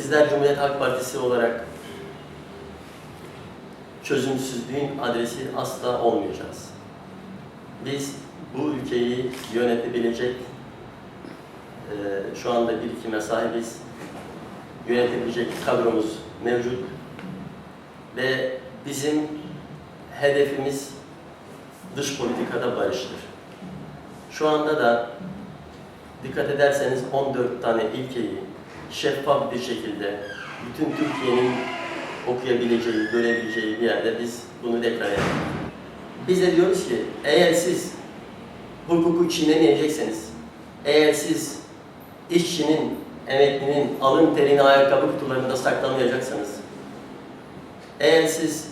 bizler Cumhuriyet Halk Partisi olarak çözümsüzlüğün adresi asla olmayacağız. Biz bu ülkeyi yönetebilecek e, şu anda birikime sahibiz. Yönetebilecek kadromuz mevcut. Ve bizim hedefimiz dış politikada barıştır. Şu anda da dikkat ederseniz 14 tane ilkeyi şeffaf bir şekilde bütün Türkiye'nin okuyabileceği, görebileceği bir yerde biz bunu deklar ettik. Biz de diyoruz ki eğer siz hukuku çiğnemeyecekseniz, eğer siz işçinin, emeklinin alın terini ayakkabı kutularında saklamayacaksanız, eğer siz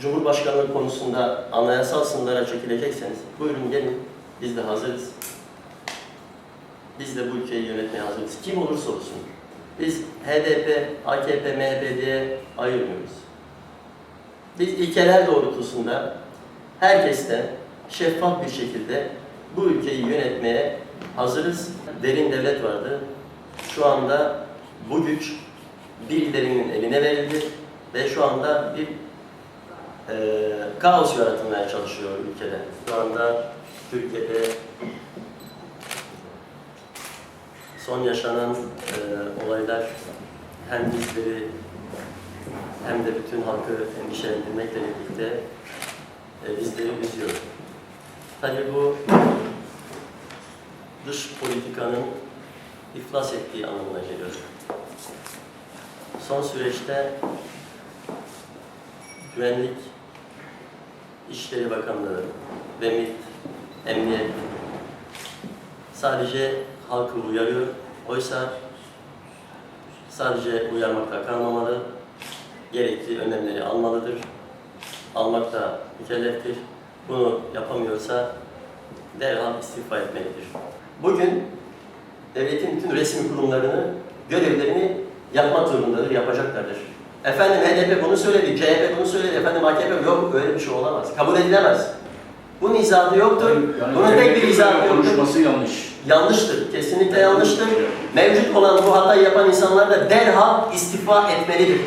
Cumhurbaşkanlığı konusunda anayasal sınırlara çekilecekseniz buyurun gelin biz de hazırız. Biz de bu ülkeyi yönetmeye hazırız. Kim olursa olsun. Biz HDP, AKP, MHP diye ayırmıyoruz. Biz ilkeler doğrultusunda herkesten şeffaf bir şekilde bu ülkeyi yönetmeye hazırız. Derin devlet vardı. Şu anda bu güç birilerinin eline verildi ve şu anda bir e, kaos yaratılmaya çalışıyor ülkede. Şu anda Türkiye'de son yaşanan e, olaylar hem bizleri hem de bütün halkı endişelendirmekle birlikte e, bizleri üzüyor. Tabii bu dış politikanın iflas ettiği anlamına geliyor. Son süreçte Güvenlik İşleri Bakanlığı ve MİT, Emniyet sadece halkı uyarıyor. Oysa sadece uyarmakla kalmamalı, gerekli önlemleri almalıdır. Almak da mükelleftir. Bunu yapamıyorsa derhal istifa etmelidir. Bugün devletin bütün resmi kurumlarını, görevlerini yapmak zorundadır, yapacaklardır. Efendim HDP bunu söyledi, CHP bunu söyledi, efendim AKP yok öyle bir şey olamaz. Kabul edilemez. Bunun izahatı yoktur. Yani Bunun tek bir izahatı yoktur. konuşması yanlış. Yanlıştır, kesinlikle yanlıştır. Mevcut olan bu hatayı yapan insanlar da derhal istifa etmelidir.